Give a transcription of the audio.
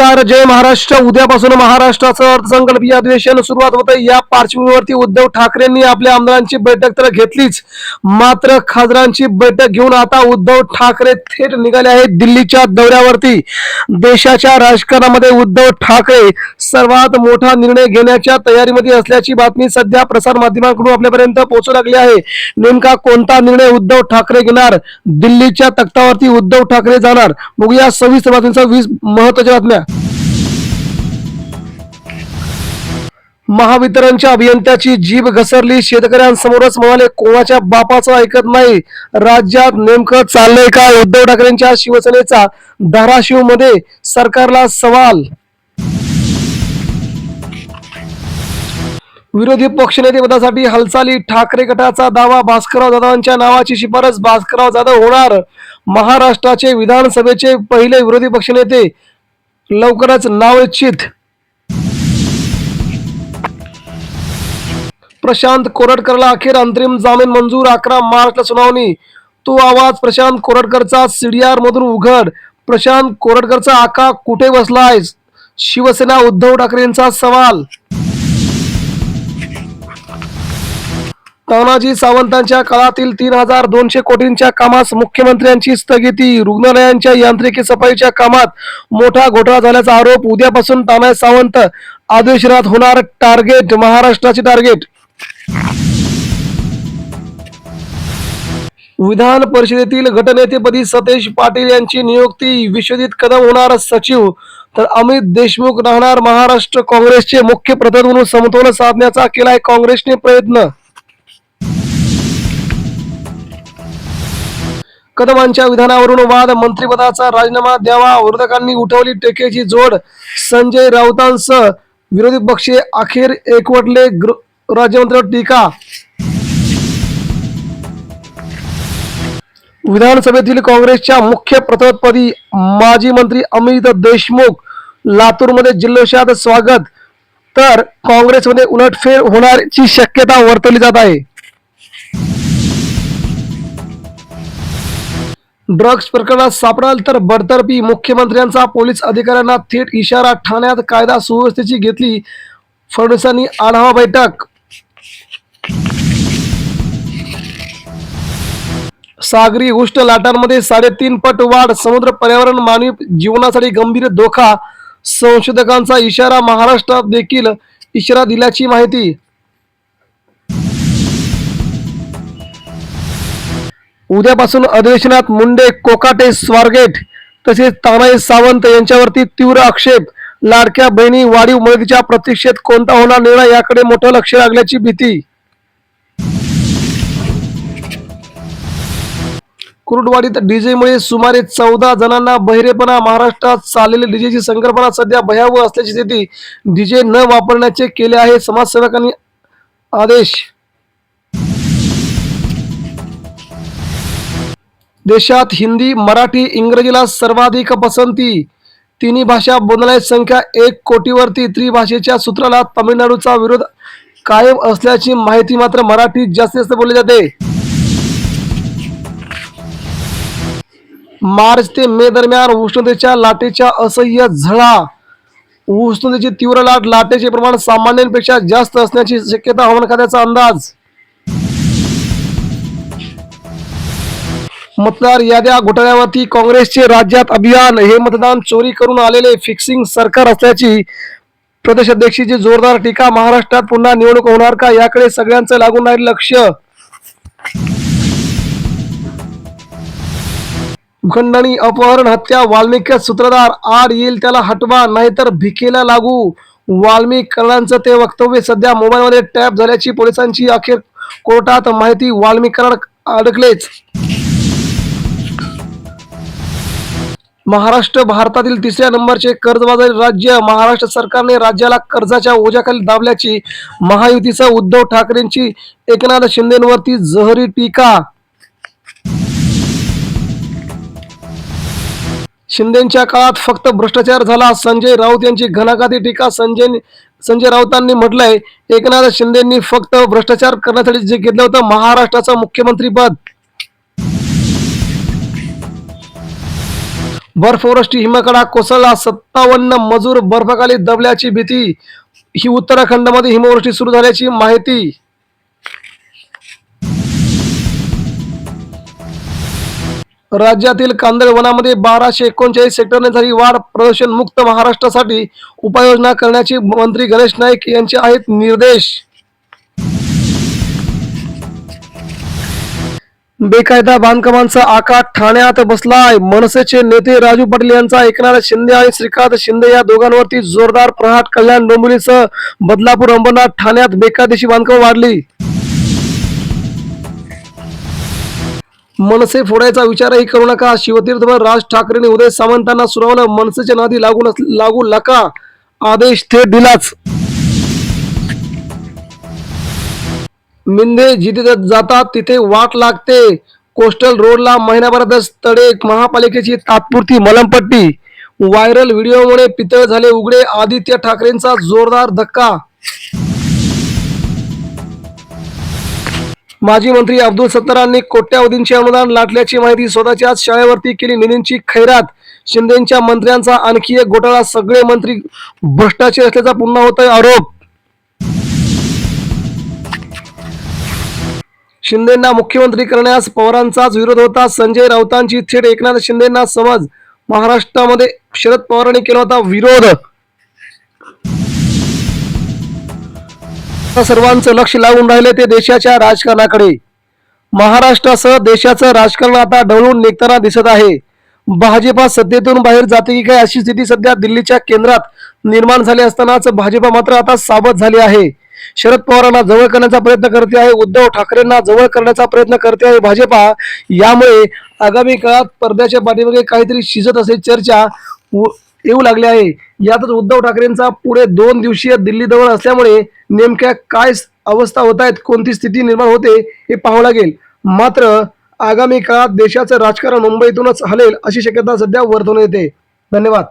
नमस्कार जय महाराष्ट्र. उद्यापासून महाराष्ट्राचं अर्थसंकल्पीय अधिवेशन सुरुवात होत आहे या पार्श्वभूमीवरती उद्धव ठाकरेंनी आपल्या आमदारांची बैठक तर घेतलीच. मात्र खासदारांची बैठक घेऊन आता उद्धव ठाकरे थेट निघाले आहेत दिल्लीच्या दौऱ्यावरती. देशाच्या राजकारणामध्ये उद्धव ठाकरे सर्वात मोठा निर्णय घेण्याच्या तयारीमध्ये असल्याची बातमी सध्या प्रसार माध्यमांकडून आपल्यापर्यंत पोहोचू लागली आहे. नेमका कोणता निर्णय उद्धव ठाकरे घेणार? दिल्लीच्या तख्तावरती उद्धव ठाकरे जाणार? बघूया सव्वीस बातमीचा वीस महत्त्वाच्या बातम्या. महावितरणच्या अभियंत्याची जीभ घसरली. शेतकऱ्यांसमोरच म्हणाले कोणाच्या बापाचं ऐकत नाही? राज्यात नेमकं चाललंय का उद्धव ठाकरेंच्या शिवसेनेचा धाराशिवमध्ये सरकारला सवाल. विरोधी पक्षनेते पदासाठी हालचाली. ठाकरे गटाचा दावा भास्करराव जाधवांच्या नावाची शिफारस भास्करराव जाधव होणार. महाराष्ट्राचे विधानसभेचे पहिले विरोधी पक्षनेते लवकरच नाव इच्छित. प्रशांत कोरटकरला अखेर अंतरिम जामीन मंजूर अकरा मार्चला सुनावणी. तो आवाज प्रशांत कोरटकरचा सीडीआर मधून उघड. प्रशांत कोरटकरचा आका कुठे बसलाय? शिवसेना उद्धव ठाकरेंचा सवाल. तानाजी सावंतांच्या काळातील तीन हजार दोनशे कोटींच्या कामास मुख्यमंत्र्यांची स्थगिती. रुग्णालयांच्या यांत्रिकी सफाईच्या कामात मोठा घोटाळा झाल्याचा आरोप. उद्यापासून तानाजी सावंत अधिवेशनात होणार टार्गेट महाराष्ट्राचे टार्गेट. विधान परिषदेतील गटनेतेपदी सतेज पाटील यांची नियुक्ती विश्वजित कदम होणार सचिव. तर अमित देशमुख राहणार महाराष्ट्र काँग्रेसचे मुख्य प्रधान म्हणून समतोल साधण्याचा केलाय काँग्रेसने प्रयत्न. कदमांच्या विधानावरून वाद मंत्रिपदाचा राजीनामा द्यावा विरोधकांनी उठवली टेकेची जोड. संजय राऊतांसह विरोधी पक्ष अखेर एकवटले राज्यमंत्र्यावर टीका. विधानसभेतील काँग्रेसच्या मुख्य प्रतोदपदी माजी मंत्री अमित देशमुख लातूरमध्ये जल्लोषात स्वागत. तर काँग्रेसमध्ये उलटफेर होण्याची शक्यता वर्तवली जात आहे. ड्रग्ज प्रकरणात सापडाल तर बडतर्फी मुख्यमंत्र्यांचा पोलीस अधिकाऱ्यांना थेट इशारा ठाण्यात कायदा सुव्यवस्थेची घेतली. फडणवीसांनी आढावा बैठक. सागरी उष्ण लाटांमध्ये साडेतीन पट वाढ समुद्र पर्यावरण मानवी जीवनासाठी गंभीर धोका. संशोधकांचा इशारा महाराष्ट्रात देखील इशारा दिल्याची माहिती. उद्यापासून अधिवेशनात मुंडे कोकाटे स्वारगेट तसेच तानाई सावंत यांच्यावरती तीव्र आक्षेप. लाडक्या बहिणी वाढीव मदतीच्या प्रतीक्षेत कोणता होणार निर्णय याकडे मोठं लक्ष लागल्याची भीती. कुरुडवाडीत डीजेमुळे सुमारे चौदा जणांना बहिरेपणा महाराष्ट्रात चाललेली डीजेची संकल्पना सध्या भयावह असल्याची स्थिती डीजे न वापरण्याचे केले आहे. समाजसेवकांनी आदेश. देशात हिंदी मराठी इंग्रजीला सर्वाधिक पसंती. तिन्ही भाषा बोलणाऱ्या संख्या एक कोटीवरती. त्रिभाषेच्या सूत्राला तामिळनाडूचा विरोध कायम असल्याची माहिती मात्र मराठीत जास्तीत जास्त बोलली जाते. मार्च ते मे दरम्यान उष्णतेच्या लाटेच्या असह्य झळा. उष्णतेची तीव्र लाट लाटेचे प्रमाण सामान्यांपेक्षा जास्त असण्याची शक्यता हवामान खात्याचा अंदाज. मतदार याद्या घोटाळ्यावरती काँग्रेसचे राज्यात अभियान. हे मतदान चोरी करून आलेले फिक्सिंग सरकार असल्याची प्रदेशाध्यक्षीची जोरदार टीका महाराष्ट्रात पुन्हा निवडणूक होणार का? याकडे सगळ्यांचं लागून राहील लक्ष. खंडणी अपहरण हत्या वाल्मिकी सूत्रधार आड येईल त्याला हटवा नाहीतर भिकेला लागू. वाल्मिकरणांचं ते वक्तव्य सध्या मोबाईलमध्ये टॅप झाल्याची पोलिसांची अखेर कोर्टात माहिती. वाल्मिकरण अडकलेच. महाराष्ट्र भारतातील तिसऱ्या नंबरचे कर्जबाजारी राज्य. महाराष्ट्र सरकारने राज्याला कर्जाच्या ओझ्याखाली दाबल्याची महायुतीसह उद्धव ठाकरेंची एकनाथ शिंदेवरती जहरी टीका. शिंदेच्या काळात फक्त भ्रष्टाचार झाला. संजय राऊत यांची घणाघाती टीका संजय संजय राऊतांनी म्हटलंय एकनाथ शिंदेंनी फक्त भ्रष्टाचार करण्यासाठी जे घेतलं होतं महाराष्ट्राचं मुख्यमंत्री पद. बर्फवृष्टी हिमकडा कोसळला. सत्तावन्न मजूर बर्फाखाली दबल्याची भीती. ही उत्तराखंडमध्ये हिमवृष्टी सुरू झाल्याची माहिती. राज्यातील कांदळ वनामध्ये बाराशे एकोणचाळीस सेक्टरने झाली वाढ. प्रदूषण मुक्त महाराष्ट्रासाठी उपाययोजना करण्याचे मंत्री गणेश नाईक यांचे आहेत निर्देश. बेकायदा बांधकामांचा आकार ठाण्यात बसलाय. मनसेचे नेते राजू पाटील यांचा एकनाथ शिंदे आणि श्रीकांत शिंदे या दोघांवरती जोरदार प्रहार. कल्याण डोंबिवलीसह बदलापूर अंबरनाथ ठाण्यात बेकायदेशी बांधकाम वाढली. मनसे फोडायचा विचारही करू नका. शिवतीर्थवर राज ठाकरेंनी उदय सामंतांना सुनावलं. मनसेच्या नादी लागू लागू नका. आदेश थेट दिलाच. मिंदे जिथे जातात तिथे वाट लागते. कोस्टल रोडला महिन्याभरातच तडे. महापालिकेची तात्पुरती मलमपट्टी. व्हायरल व्हिडिओमुळे पितळ झाले उघडे. आदित्य ठाकरेंचा जोरदार धक्का. माजी मंत्री अब्दुल सत्तारांनी कोट्यावधींचे अनुदान लाटल्याची माहिती स्वतःच्याच शाळेवरती केली. निधींची खैरात. शिंदेच्या मंत्र्यांचा आणखी एक घोटाळा. सगळे मंत्री भ्रष्टाचार असल्याचा पुन्हा होत आरोप. शिंदेना मुख्यमंत्री करण्यास पवारांचाच विरोध होता. संजय राऊतांची थेट एकनाथ शिंदेना समज. महाराष्ट्रामध्ये शरद पवारांनी केला होता विरोध. आता सर्वांचं लक्ष लागून राहिले ते देशाच्या राजकारणाकडे. महाराष्ट्रासह देशाचं राजकारण आता ढवळून निघताना दिसत आहे. भाजपा सत्तेतून बाहेर जाते की काय अशी स्थिती सध्या दिल्लीच्या केंद्रात निर्माण झाली असतानाच भाजपा मात्र आता सावध झाली आहे. शरद पवारांना जवळ करण्याचा प्रयत्न करते आहे उद्धव ठाकरेंना जवळ करण्याचा प्रयत्न करते आहे भाजपा. यामुळे आगामी काळात पडद्याच्या पाठीमागे काहीतरी शिजत असे चर्चा. येऊ लागले आहे. यातच उद्धव ठाकरेंचा पुढे दोन दिवसीय दिल्ली दौरा असल्यामुळे नेमक्या काय अवस्था होत आहेत कोणती स्थिती निर्माण होते हे पाहावं लागेल. मात्र आगामी काळात देशाचं राजकारण मुंबईतूनच हलेल अशी शक्यता सध्या वर्तवण्यात येते. धन्यवाद.